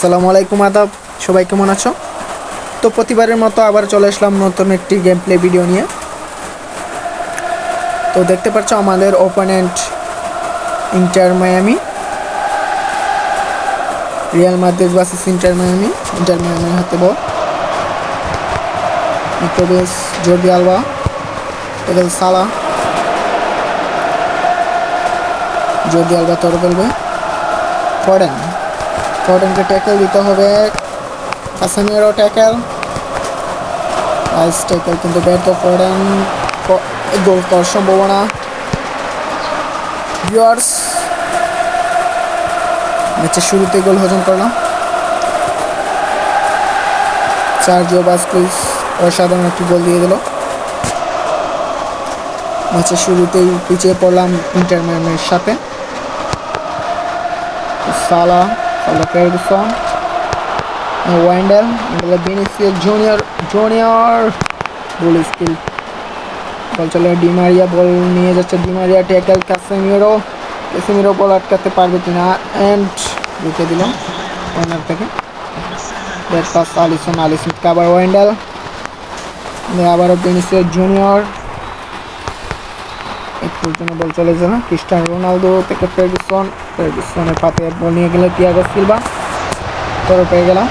আসসালামু আলাইকুম আদাব, সবাই কেমন আছো? তো প্রতিবারের মতো আবার চলে আসলাম নতুন একটি গেম প্লে ভিডিও নিয়ে। তো দেখতে পাচ্ছ আমাদের opponent Inter Miami Real Madrid versus Inter Miami Inter মায়ামির হাতে বল। মিত্রবেস জর্দি আলবা এগেল সালা জর্দি আলবা তর ফেলবে ফরেন ফরেনকে ট্যাকেল দিতে হবে। কাসামিয়ারও ট্যাকেল আইস ট্যাকেল কিন্তু ব্যর্থ ফরেন গোল করার সম্ভাবনা। ভিউয়ার্স ম্যাচের শুরুতে গোল হজম করলাম। চার্জিও বাসকুইস অসাধারণ একটি গোল দিয়ে দিল। ম্যাচের শুরুতেই পিছিয়ে পড়লাম ইন্টার ম্যামের সাথে সালা সালা Ferguson ওয়ান্ডেল ওয়ান্ডেল Vinicius Junior Junior ball skill ball চলে ডিমারিয়া বল নিয়ে যাচ্ছে Di Maria tackle Casemiro Casemiro ball আটকাতে পারবে কিনা? অ্যান্ড ঢুকে দিল কর্নার থেকে। ব্যাট পাস আলিসন আলিসন আবার ওয়ান্ডেল আবারও বেনিসিয়াস জুনিয়র একটু জন্য বল চলে যাবে ক্রিস্টান রোনালদো থেকে ফেরগুসন। ফেরগুসনের পাতে বল নিয়ে গেলে তিয়াগো সিলভা। তোর পেয়ে গেলাম।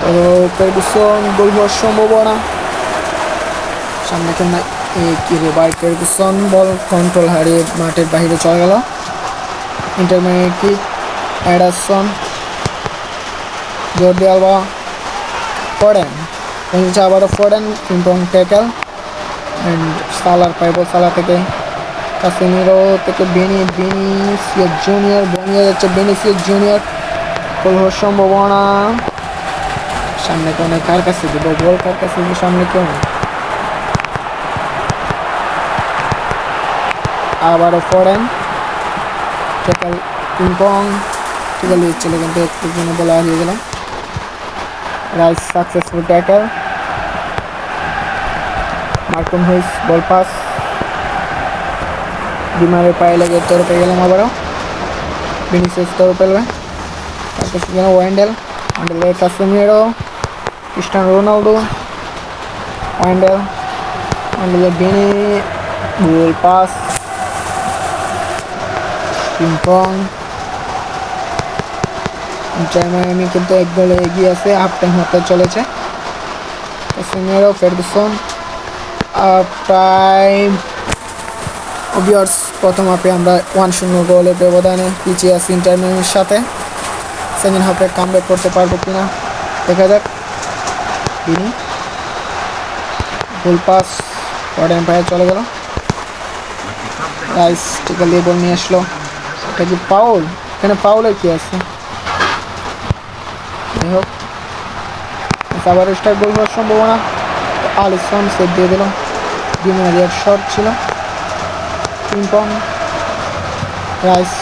তো ফেরগুসন গোল হওয়ার সম্ভাবনা। সামনে কেন কি রে বাই ফেরগুসন বল কন্ট্রোল হারিয়ে মাঠের বাইরে চলে গেল। ইন্টারমিডিয়েট কি অ্যাডারসন জর্দি আলবা ফরেন। আবারও ফরেন, কিন্তু ট্যাকেল অ্যান্ড সালার পাইব সালা থেকে কাসেমিরো থেকে বেনি বেনিসিয়াস জুনিয়র বনিয়ে যাচ্ছে বেনিসিয়াস জুনিয়র গোল হওয়ার সম্ভাবনা। সামনে কোনে কার কাছে দেবো? বল কার কাছে দেবো? সামনে কেউ নেই। আবারও ফরেন। টেকাল পিংপং টেকাল দিচ্ছিল কিন্তু একটু জন্য বলে হারিয়ে গেলাম রাইস সাকসেসফুল ট্যাকেল মার্কন হুইস, বল পাস। ডিমারের পায়ে লেগে তোর পেয়ে গেলাম আবারও। ভিনিসিয়াস তোর পেলবে তারপর সেখানে ওয়ান্ডেল। ওয়ান্ডেলের কাসেমিরো ক্রিস্টান রোনালদো। ওয়ান্ডেল ওয়ান্ডেলের বেনি, goal pass. Ping pong Germany কিন্তু এক গোলে এগিয়ে আছে, হাফ টাইম হতে চলেছে। কাসেমিরো ফেরগুসন টাইম অবিয়ার্স প্রথম হাফে আমরা ওয়ান শূন্য গোলের ব্যবধানে পিছিয়ে আছি ইন্টারমিডিয়ের সাথে। সেকেন্ড হাফে কামব্যাক করতে পারব কিনা? দেখা যাক। তিনি গোল পাস ওয়ার্ড এম্পায়ার চলে গেল। রাইস টিকাল দিয়ে বল নিয়ে আসলো এটা কি পাউল এখানে পাউলের কি আছে? যাই হোক। আবার স্টার গোল হওয়ার সম্ভাবনা। আলিসন সেট দিয়ে দিল। ডিমারিয়ার শট ছিল। পিংপং রাইস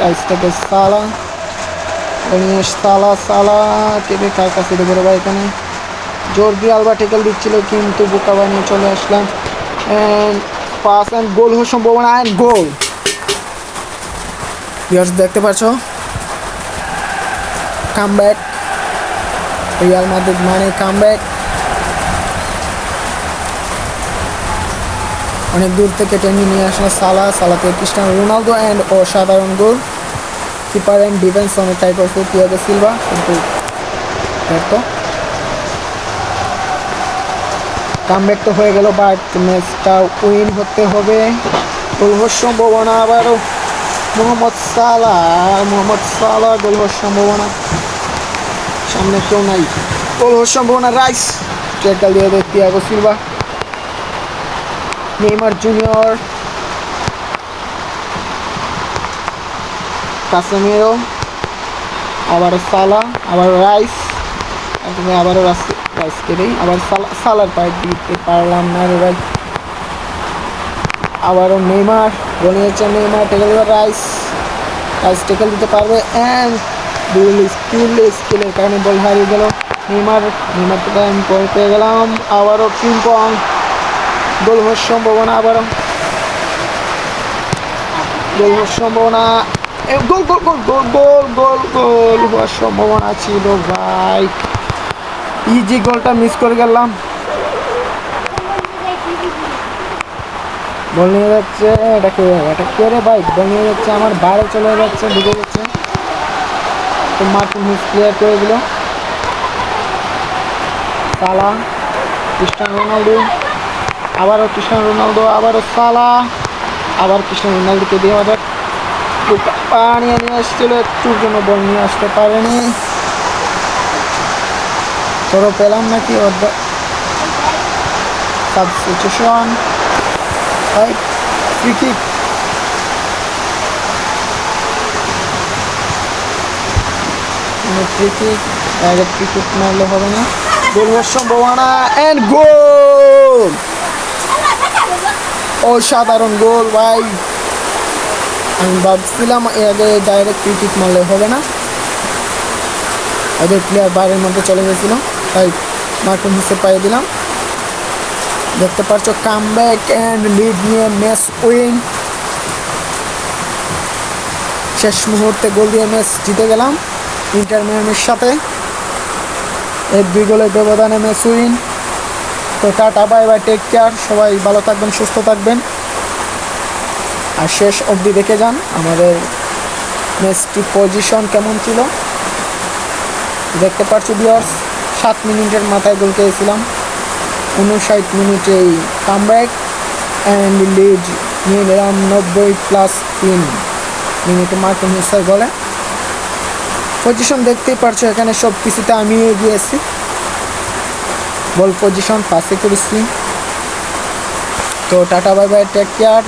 রাইস থেকে সালা সালা সালা কেবে কার কাছে দেবো ভাই এখানে? জোর দিয়ে আলবা টেকেল দিচ্ছিল, কিন্তু বোকা বানিয়ে চলে আসলাম। অ্যান্ড পাস অ্যান্ড গোল হওয়ার সম্ভাবনা অ্যান্ড গোল ইয়ার্স দেখতে পাচ্ছ কাম ব্যাক রিয়াল মাদ্রিদ মানে কাম ব্যাক অনেক দূর থেকে টেনে নিয়ে আসলো সালা, সালাতে ক্রিস্টান রোনালদো অ্যান্ড অসাধারণ গোল। কিপার অ্যান্ড ডিফেন্স অনেক ট্রাই করছে তিয়াগো সিলভা কিন্তু কামব্যাক তো হয়ে গেল বাট ম্যাচটা উইন হতে হবে। গোল সম্ভাবনা আবারও মোহাম্মদ সালা মোহাম্মদ সালা গোল হওয়ার সম্ভাবনা সামনে কেউ নাই। গোল হওয়ার সম্ভাবনা রাইস ট্রেকাল দিয়ে দেয় Thiago Silva Neymar Junior Casemiro আবারও সালা আবার রাইস তুমি আবারও রাইস কেটেই আবার সালা সালার পায়ে দিতে পারলাম না রে ভাই আবারও Neymar বনিয়েছে Neymar tackle Rice Rice tackle দিতে পারবে অ্যান্ড দুল স্কিল স্কিলের কারণে বল হারিয়ে গেল নেইমার নেইমার থেকে আমি পরে পেয়ে গেলাম, আবারও পিংপং গোল হওয়ার সম্ভাবনা আবারও। গোল হওয়ার সম্ভাবনা গোল গোল গোল গোল গোল গোল গোল হওয়ার সম্ভাবনা ছিল ভাই। ইজি গোলটা মিস করে গেলাম। বল নিয়ে যাচ্ছে, এটা কে এটা কে রে ভাই? বল নিয়ে যাচ্ছে, আমার বাইরে চলে যাচ্ছে, ঢুকে যাচ্ছে তো মার্টিন হুইস ক্লিয়ার করে দিল। সালা ক্রিস্টানো রোনালদো আবারও ক্রিস্টানো রোনালদো, আবারও সালা আবার ক্রিস্টানো রোনালদোকে দিয়ে আমাদের পানি নিয়ে এসেছিল, একটুর জন্য বল নিয়ে আসতে পারেনি। তোরও পেলাম নাকি? সাবস্টিটিউশন। ফ্রি কিক ফ্রি হবে না। গোল সম্ভাবনা অ্যান্ড গোল অসাধারণ গোল, ভাই। আমি ভাবছিলাম এর আগে ডাইরেক্ট ফ্রি কিক মারলে হবে না। ওদের প্লেয়ার বাইরের মধ্যে চলে গেছিল, তাই মার্টিন হিসেবে পাইয়ে দিলাম। দেখতে পাচ্ছ কাম ব্যাক অ্যান্ড লিড নিয়ে ম্যাচ উইন শেষ মুহূর্তে গোল দিয়ে ম্যাচ জিতে গেলাম। ইন্টার সাথে। এক দুই গোলের ব্যবধানে ম্যাচ উইন তো tata, bye bye take care সবাই ভালো থাকবেন, সুস্থ থাকবেন। আর শেষ অবধি দেখে যান আমাদের ম্যাচটি পজিশন কেমন ছিল। দেখতে পাচ্ছ বিয়ার্স সাত মিনিটের মাথায় গোল খেয়েছিলাম। উনষাট মিনিটেই কামব্যাক অ্যান্ড লিড নিয়ে নিলাম নব্বই প্লাস তিন মিনিটে মার্কিন হিসার বলে। পজিশন দেখতেই পারছ এখানে সব কিছুতে আমি এগিয়েছি বল পজিশন পাশে করেছি তো tata bye bye take care